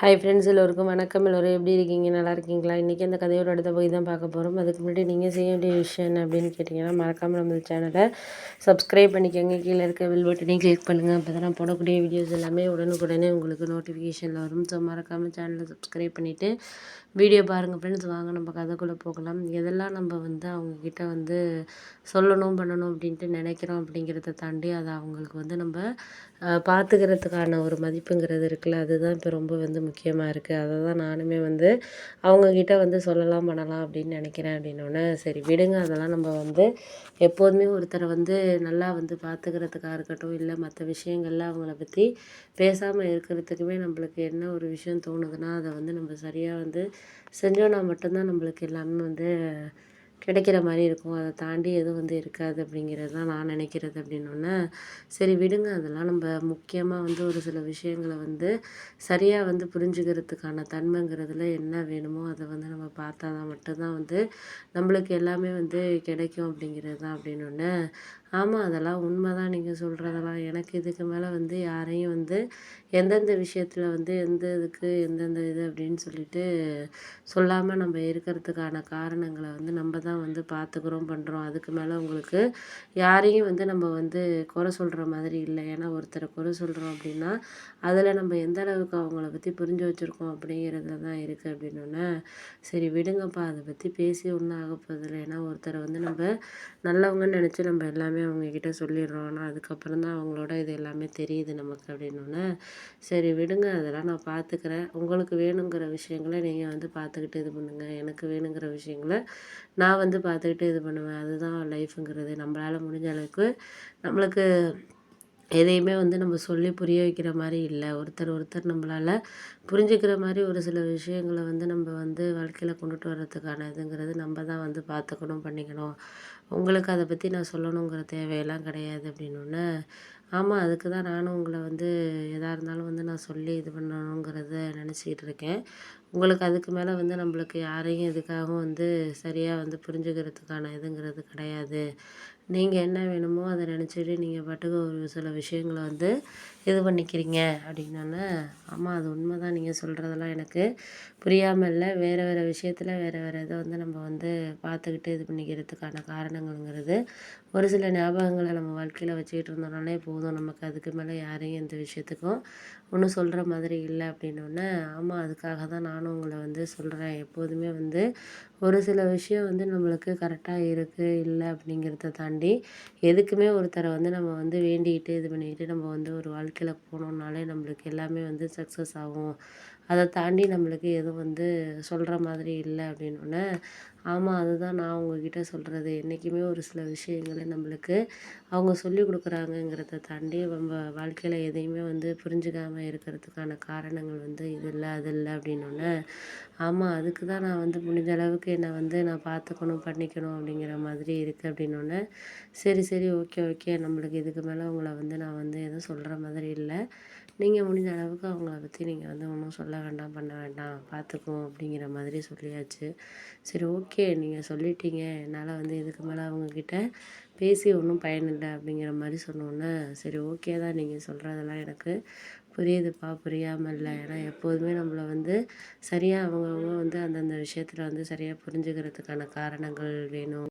Hi friends எல்லோருக்கும் வணக்கம். எல்லோரும் எப்படி இருக்கீங்க? நல்லா இருக்கீங்களா? இன்றைக்கி அந்த கதையோட அடுத்த போய் தான் பார்க்க போகிறோம் அதுக்கு முன்னாடி நீங்கள் செய்ய வேண்டிய விஷயம் என்ன அப்படின்னு கேட்டிங்கன்னா மறக்காமல் நம்ம சேனலை சப்ஸ்கிரைப் பண்ணிக்கோங்க. கீழே இருக்க வில் பட்டனையும் கிளிக் பண்ணுங்கள் அப்போ தான் போடக்கூடிய வீடியோஸ் எல்லாமே உடனுக்குடனே உங்களுக்கு நோட்டிஃபிகேஷனில் வரும். ஸோ மறக்காமல் சேனலை சப்ஸ்கிரைப் பண்ணிவிட்டு வீடியோ பாருங்கள் ஃப்ரெண்ட்ஸ் வாங்க நம்ம கதைக்குள்ளே போகலாம். எதெல்லாம் நம்ம வந்து அவங்கக்கிட்ட வந்து சொல்லணும் பண்ணணும் அப்படின்ட்டு நினைக்கிறோம் அப்படிங்கிறத தாண்டி அதை அவங்களுக்கு வந்து நம்ம பார்த்துக்கிறதுக்கான ஒரு மதிப்புங்கிறது இருக்குல்ல. அதுதான் இப்போ ரொம்ப வந்து முக்கியமாக இருக்குது அதை தான் நானுமே வந்து அவங்கக்கிட்ட வந்து சொல்லலாம் பண்ணலாம் அப்படின்னு நினைக்கிறேன் அப்படின்னோடனே சரி விடுங்க. அதெல்லாம் நம்ம வந்து எப்போதுமே ஒருத்தரை வந்து நல்லா வந்து பார்த்துக்கிறதுக்காக இருக்கட்டும் இல்லை மற்ற விஷயங்கள்ல அவங்கள பற்றி பேசாமல் இருக்கிறதுக்குமே நம்மளுக்கு என்ன ஒரு விஷயம் தோணுதுன்னா அதை வந்து நம்ம சரியாக வந்து செஞ்சோன்னா மட்டும்தான் நம்மளுக்கு எல்லாமே வந்து கிடைக்கிற மாதிரி இருக்கும். அதை தாண்டி எதுவும் வந்து இருக்காது அப்படிங்கிறது தான் நான் நினைக்கிறது அப்படின்னோடனே சரி விடுங்க. அதெல்லாம் நம்ம முக்கியமாக வந்து ஒரு சில விஷயங்களை வந்து சரியாக வந்து புரிஞ்சுக்கிறதுக்கான தன்மைங்கிறதுல என்ன வேணுமோ அதை வந்து நம்ம பார்த்தா தான் மட்டும்தான் வந்து நம்மளுக்கு எல்லாமே வந்து கிடைக்கும் அப்படிங்கிறது தான் அப்படின்னோடனே ஆமாம் அதெல்லாம் உண்மை தான் நீங்கள் சொல்கிறதெல்லாம் எனக்கு இதுக்கு மேலே வந்து யாரையும் வந்து எந்தெந்த விஷயத்தில் வந்து எந்த இதுக்கு எந்தெந்த இது அப்படின்னு சொல்லிட்டு சொல்லாமல் நம்ம இருக்கிறதுக்கான காரணங்களை வந்து நம்ம தான் வந்து பார்த்துக்குறோம் பண்ணுறோம் அதுக்கு மேலே உங்களுக்கு யாரையும் வந்து நம்ம வந்து குறை சொல்கிற மாதிரி இல்லை. ஏன்னா ஒருத்தரை குறை சொல்கிறோம் அப்படின்னா அதில் நம்ம எந்த அளவுக்கு அவங்கள பற்றி புரிஞ்சு வச்சுருக்கோம் அப்படிங்கிறதுல தான் இருக்குது அப்படின்னோடனே சரி விடுங்கப்பா. அதை பற்றி பேசி ஒன்றும் ஆக போகிறதில்ல ஏன்னா ஒருத்தரை வந்து நம்ம நல்லவங்கன்னு நினச்சி நம்ம எல்லாமே எல்லாமே அவங்கக்கிட்ட சொல்லிடுறோம். ஆனால் அதுக்கப்புறம் தான் அவங்களோட இது எல்லாமே தெரியுது நமக்கு அப்படின்னோடனே சரி விடுங்க அதெல்லாம் நான் பார்த்துக்கிறேன் உங்களுக்கு வேணுங்கிற விஷயங்களை நீங்கள் வந்து பார்த்துக்கிட்டு இது பண்ணுங்கள் எனக்கு வேணுங்கிற விஷயங்களை நான் வந்து பார்த்துக்கிட்டு இது பண்ணுவேன். அதுதான் லைஃபுங்கிறது நம்மளால் முடிஞ்ச அளவுக்கு நம்மளுக்கு எதையுமே வந்து நம்ம சொல்லி புரிய வைக்கிற மாதிரி இல்லை. ஒருத்தர் ஒருத்தர் நம்மளால் புரிஞ்சுக்கிற மாதிரி ஒரு சில விஷயங்களை வந்து நம்ம வந்து வாழ்க்கையில் கொண்டுட்டு வர்றதுக்கான இதுங்கிறது நம்ம தான் வந்து பார்த்துக்கணும் பண்ணிக்கணும். உங்களுக்கு அதை பற்றி நான் சொல்லணுங்கிற தேவையெல்லாம் கிடையாது அப்படின்னோடனே ஆமாம் அதுக்கு தான் நானும் உங்களை வந்து எதாக இருந்தாலும் வந்து நான் சொல்லி இது பண்ணணுங்கிறத நினச்சிக்கிட்டு இருக்கேன். உங்களுக்கு அதுக்கு மேலே வந்து நம்மளுக்கு யாரையும் எதுக்காகவும் வந்து சரியாக வந்து புரிஞ்சுக்கிறதுக்கான இதுங்கிறது கிடையாது. நீங்கள் என்ன வேணுமோ அதை நினச்சிட்டு நீங்கள் பாட்டுக்கு ஒரு சில விஷயங்களை வந்து இது பண்ணிக்கிறீங்க அப்படின்னோடனே ஆமாம் அது உண்மை தான் நீங்கள் சொல்கிறதெல்லாம் எனக்கு புரியாமல் இல்லை. வேறு வேறு விஷயத்தில் வேறு வேறு இதை வந்து நம்ம வந்து பார்த்துக்கிட்டு இது பண்ணிக்கிறதுக்கான காரணங்கள்ங்கிறது ஒரு சில ஞாபகங்களை நம்ம வாழ்க்கையில் வச்சுக்கிட்டு இருந்தோம்னாலே போதும். நமக்கு அதுக்கு மேலே யாரையும் எந்த விஷயத்துக்கும் ஒன்றும் சொல்கிற மாதிரி இல்லை அப்படின்னோடனே ஆமாம் அதுக்காக தான் நானும் உங்களை வந்து சொல்கிறேன் எப்போதுமே வந்து ஒரு சில விஷயம் வந்து நம்மளுக்கு கரெக்டாக இருக்குது இல்லை அப்படிங்கிறத தாண்டி எதுக்குமே ஒருத்தரை வந்து நம்ம வந்து வேண்டிக்கிட்டு இது பண்ணிக்கிட்டு நம்ம வந்து ஒரு வாழ்க்கையில் போனோம்னாலே நம்மளுக்கு எல்லாமே வந்து சக்ஸஸ் ஆகும். அதை தாண்டி நம்மளுக்கு எதுவும் வந்து சொல்கிற மாதிரி இல்லை அப்படின்னோடனே ஆமாம் அதுதான் நான் உங்ககிட்ட சொல்கிறது என்றைக்குமே ஒரு சில விஷயங்களை நம்மளுக்கு அவங்க சொல்லி கொடுக்குறாங்கங்கிறத தாண்டி நம்ம வாழ்க்கையில் எதையுமே வந்து புரிஞ்சுக்காமல் இருக்கிறதுக்கான காரணங்கள் வந்து இது இல்லை அது இல்லை அப்படின்னோடனே ஆமாம் அதுக்கு தான் நான் வந்து முடிஞ்ச அளவுக்கு என்னை வந்து நான் பார்த்துக்கணும் பண்ணிக்கணும் அப்படிங்கிற மாதிரி இருக்குது அப்படின்னோடனே சரி சரி ஓகே ஓகே நம்மளுக்கு இதுக்கு மேலே உங்களை வந்து நான் வந்து எதுவும் சொல்கிற மாதிரி இல்லை. நீங்கள் முடிஞ்ச அளவுக்கு அவங்கள பற்றி நீங்கள் வந்து ஒன்றும் சொல்ல வேண்டாம் பண்ண வேண்டாம் பார்த்துக்குவோம் அப்படிங்கிற மாதிரி சொல்லியாச்சு. சரி ஓகே. நீங்கள் சொல்லிட்டீங்க. என்னால் வந்து இதுக்கு மேலே அவங்கக்கிட்ட பேசி ஒன்றும் பயனில்லை அப்படிங்கிற மாதிரி சொன்னோன்னே சரி ஓகே தான். நீங்கள் சொல்கிறதெல்லாம் எனக்கு புரியுதுப்பா. புரியாமல் இல்லை. ஏன்னா எப்போதுமே நம்மளை வந்து சரியாக அவங்கவுங்க வந்து அந்தந்த விஷயத்தில் வந்து சரியாக புரிஞ்சுக்கிறதுக்கான காரணங்கள் வேணும்.